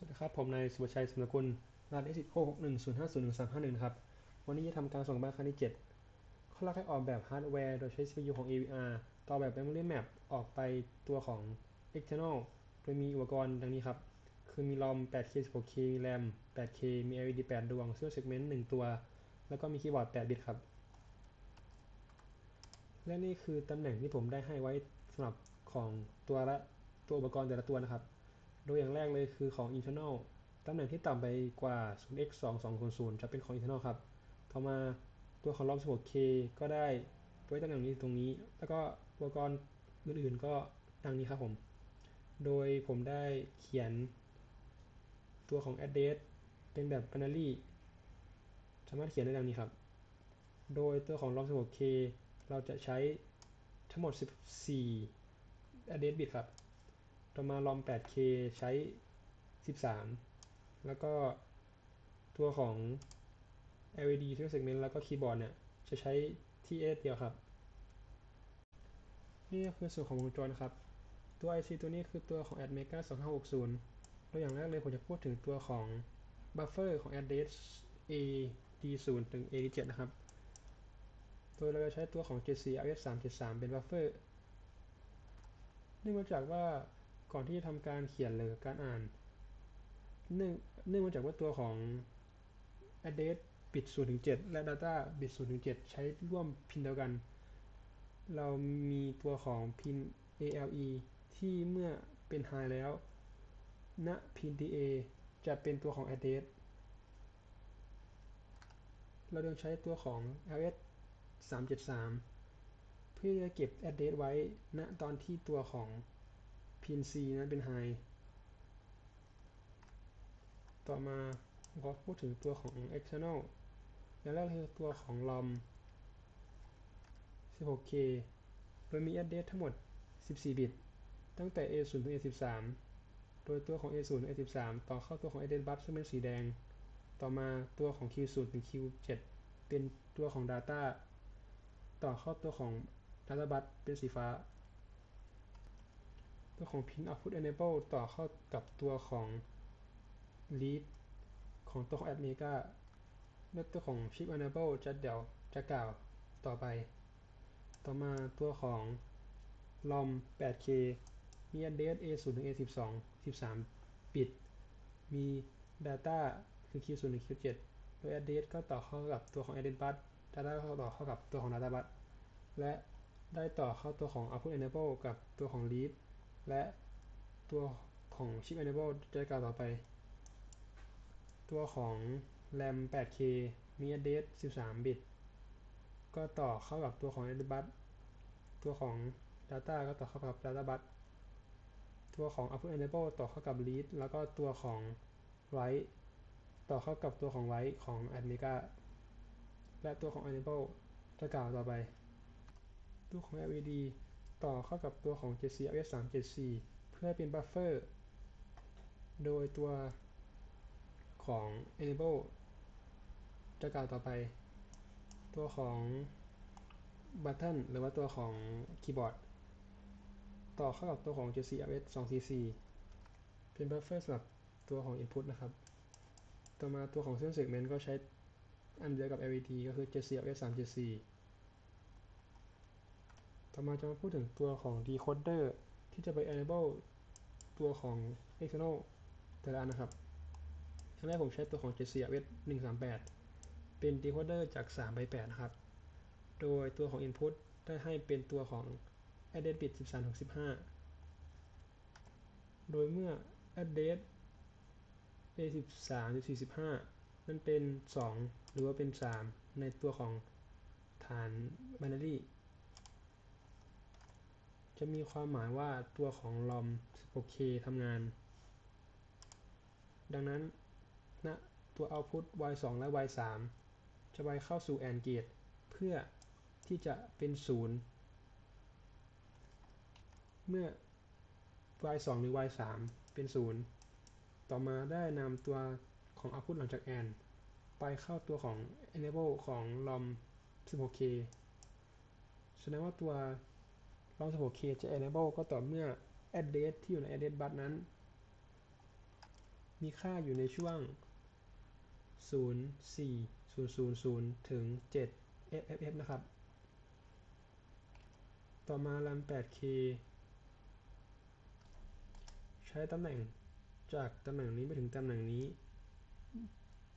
สวัสดีครับ ผมนายสุวชัยสมนกุลรหัส s 6 6 1 0 5 0 1 3 5 1ครับ วันนี้จะทำการส่งบ้านครั้งที่7ข้อแรกให้ออกแบบฮาร์ดแวร์โดยใช้ CPU ของ AVR ต่อแบบ Memory Map ออกไปตัวของ External โดยมีอุปกรณ์ดังนี้ครับ คือมี ROM 8K 16K มี RAM 8K มี LED 8 ดวง Serial Segment 1ตัว แล้วก็มีคีย์บอร์ด8บิตครับ และนี่คือตำแหน่งที่ผมได้ให้ไว้สำหรับของตัวละตัวอุปกรณ์แต่ละตัวนะครับ ดยอย่างแรกเลยคือของ internal ตำแหน่งที่ต่ำไปกว่า 0x 2 2 0 0จะเป็นของ internal ครับ ต่อมาตัวของ ROM 16K ก็ได้ไว้ตำแหน่งนี้ตรงนี้ แล้วก็อุปกรณ์อื่นๆก็ดังนี้ครับผม โดยผมได้เขียนตัวของ address เป็นแบบ binary สามารถเขียนได้ดังนี้ครับ โดยตัวของ ROM 16K เราจะใช้ทั้งหมด 14 address bit ครับ ต่อมา ROM 8K ใช้ 13 แล้วก็ตัวของ LED Serial Segment แล้วก็คีย์บอร์ดเนี่ย จะใช้ที่ S เดียวครับ นี่ก็คือส่วนของวงจรครับ ตัว IC ตัวนี้คือตัวของ Atmega 2560 ตัวอย่างแรกเลยผมจะพูดถึงตัวของ Buffer ของ address AD0 ถึง AD7 นะครับ โดยเราจะใช้ตัวของ 74RS373 เป็น Buffer เนื่องมาจากว่า ก่อนที่จะทำการเขียนหรือการอ่าน เนื่องเนื่องมาจากว่าตัวของ address บิต0ถึง7และ data บิต0ถึง7ใช้ร่วมพินเดียวกัน เรามีตัวของพิน ALE ที่เมื่อเป็น high แล้ว ณ พิน DA จะเป็นตัวของ address เราจึงใช้ตัวของ LS 373 เพื่อเก็บ address ไว้ณตอนที่ตัวของ พิน C นั้นเป็น high ต่อมาขอพูดถึงตัวของ external อย่างแรกคือตัวของ ROM 16K โดยมี address ทั้งหมด 14 บิต ตั้งแต่ A0 ถึง A13 โดยตัวของ A0 ถึง A13 ต่อเข้าตัวของ address bus ซึ่งเป็นสีแดง ต่อมาตัวของ Q0 ถึง Q7 เป็นตัวของ data ต่อเข้าตัวของ data bus เป็นสีฟ้า ตัวของ pin output enable ต่อเข้ากับตัวของ read ของตัวของ Atmega และตัวของ chip enable จะเดี๋ยวจะกล่าวต่อไป ต่อมาตัวของ ROM 8K มี address A0 ถึง A12 13บิตมี data คือ Q0 ถึง Q7 โดย address ก็ต่อเข้ากับตัวของ address bus data ก็ต่อเข้ากับตัวของ data bus และได้ต่อเข้าตัวของ output enable กับตัวของ read และตัวของ chip enable จะกล่าวต่อไป ตัวของ RAM 8K มี address 13 บิต ก็ต่อเข้ากับตัวของ address bus ตัวของ data ก็ต่อเข้ากับ data bus ตัวของ output enable ต่อเข้ากับ read แล้วก็ตัวของ write ต่อเข้ากับตัวของ write ของ Atmega และตัวของ enable จะกล่าวต่อไป ตัวของ LED ต่อเข้ากับตัวของ 74RS374 เพื่อเป็น buffer โดยตัวของ enable จะกล่าวต่อไป ตัวของ button หรือว่าตัวของคีย์บอร์ดต่อเข้ากับตัวของ 74RS244 เป็น buffer สำหรับตัวของ input นะครับ ต่อมาตัวของ serial segment ก็ใช้อันเดียวกับ LED ก็คือ 74RS374 ต่อมาจะมาพูดถึงตัวของ decoder ที่จะไป enable ตัวของ external แต่ละนะครับครั้งแรกผมใช้ตัวของ 74RS 138 เป็น decoder จาก 3 ไป 8 นะครับ โดยตัวของ input ได้ให้เป็นตัวของ address bit 13ถึง15 โดยเมื่อ address A13 14 15นั้นเป็น 2 หรือว่าเป็น 3 ในตัวของฐาน binary จะมีความหมายว่าตัวของ ROM 16K ทำงาน ดังนั้นณนะตัว output y2 และ y3 จะไปเข้าสู่ AND gate เพื่อที่จะเป็น 0 เมื่อ y2 หรือ y3 เป็น 0 ต่อมาได้นำตัวของ output หลังจาก AND ไปเข้าตัวของ enable ของ ROM 16K แสดงว่าตัว ROM 16K จะ enable ก็ต่อเมื่อ address ที่อยู่ใน address bus นั้น มีค่าอยู่ในช่วง 04000 ถึง 7 FFF นะครับ ต่อมา RAM 8K ใช้ตำแหน่งจากตำแหน่งนี้ไปถึงตำแหน่งนี้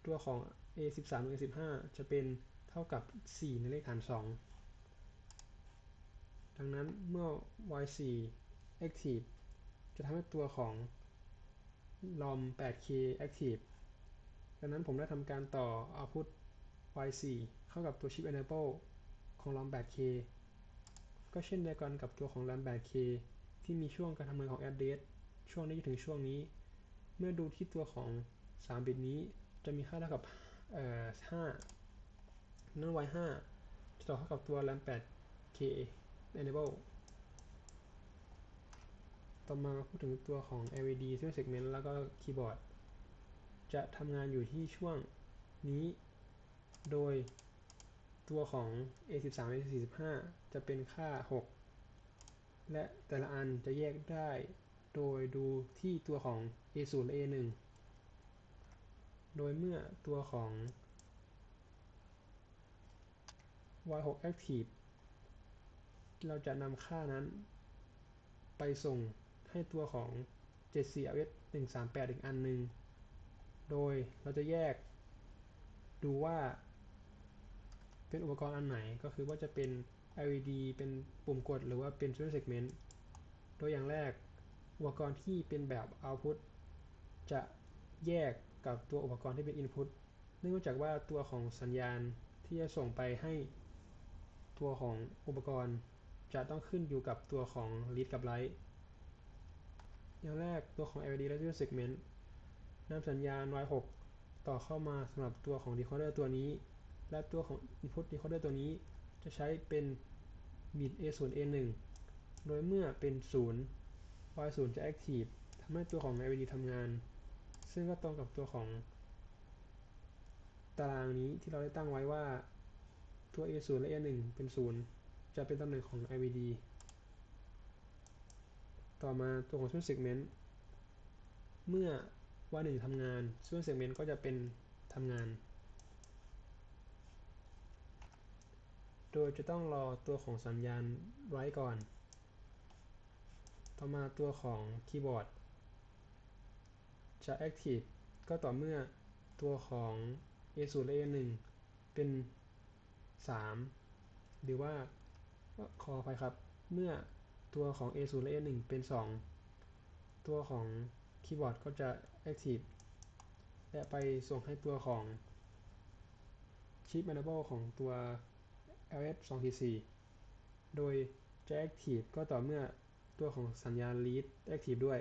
ตัวของ A13 ถึง A15 จะเป็นเท่ากับ 4 ในเลขฐาน 2 ดังนั้นเมื่อ Y4 Active จะทำให้ตัวของ ROM 8K Active ดังนั้นผมได้ทำการต่อ output Y4 เข้ากับตัว chip enable ของ ROM 8K ก็เช่นเดียวกันกับตัวของ RAM 8K ที่มีช่วงการทำงานของ address ช่วงนี้ถึงช่วงนี้ เมื่อดูที่ตัวของ 3 บิตนี้จะมีค่าเท่ากับเอ่อ5นั้น Y5 จะต่อเข้ากับตัว RAM 8K enable ต่อมาพูดถึงตัวของ LED Serial Segment แล้วก็คีย์บอร์ดจะทำงานอยู่ที่ช่วงนี้ โดยตัวของ A13 A45 จะเป็นค่า 6 และแต่ละอันจะแยกได้โดยดูที่ตัวของ A0 และ A1 โดยเมื่อตัวของ Y6 Active เราจะนำค่านั้น ไปส่งให้ตัวของ 74LS 138 อีกอันหนึ่ง โดยเราจะแยกดูว่า เป็นอุปกรณ์อันไหนก็คือว่าจะเป็น LED เป็นปุ่มกดหรือว่าเป็น Serial Segment ตัวอย่างแรกอุปกรณ์ที่เป็นแบบ Output จะแยกกับตัวอุปกรณ์ที่เป็น Input เนื่องจากว่าตัวของสัญญาณที่จะส่งไปให้ตัวของอุปกรณ์ จะต้องขึ้นอยู่กับตัวของ Read กับ Write อย่างแรกตัวของ LED และ Serial Segment นำสัญญาณ Y6 ต่อเข้ามาสำหรับตัวของ Decoder ตัวนี้ และตัวของ Input Decoder ตัวนี้ จะใช้เป็นบิต A0 A1 โดยเมื่อเป็น 0 Y0 จะ Active ทำให้ตัวของ LED ทำงาน ซึ่งก็ตรงกับตัวของ ตารางนี้ที่เราได้ตั้งไว้ว่าตัว A0 และ A1 เป็น 0 จะเป็นตำแหน่งของ LED ต่อมาตัวของ Serial Segment เมื่อ Y1 ทำงาน Serial Segment ก็จะเป็นทำงาน โดยจะต้องรอตัวของสัญญาณ Write ก่อน ต่อมาตัวของคีย์บอร์ดจะ Active ก็ต่อเมื่อตัวของ A0 และ A1 เป็น 3 หรือว่า ขอไปครับ เมื่อตัวของ A0 และ A1 เป็น 2 ตัวของคีย์บอร์ดก็จะ Active และไปส่งให้ตัวของชิป enable ของตัว LS 244โดยจะ Active ก็ต่อเมื่อตัวของสัญญาณ Read Active ด้วย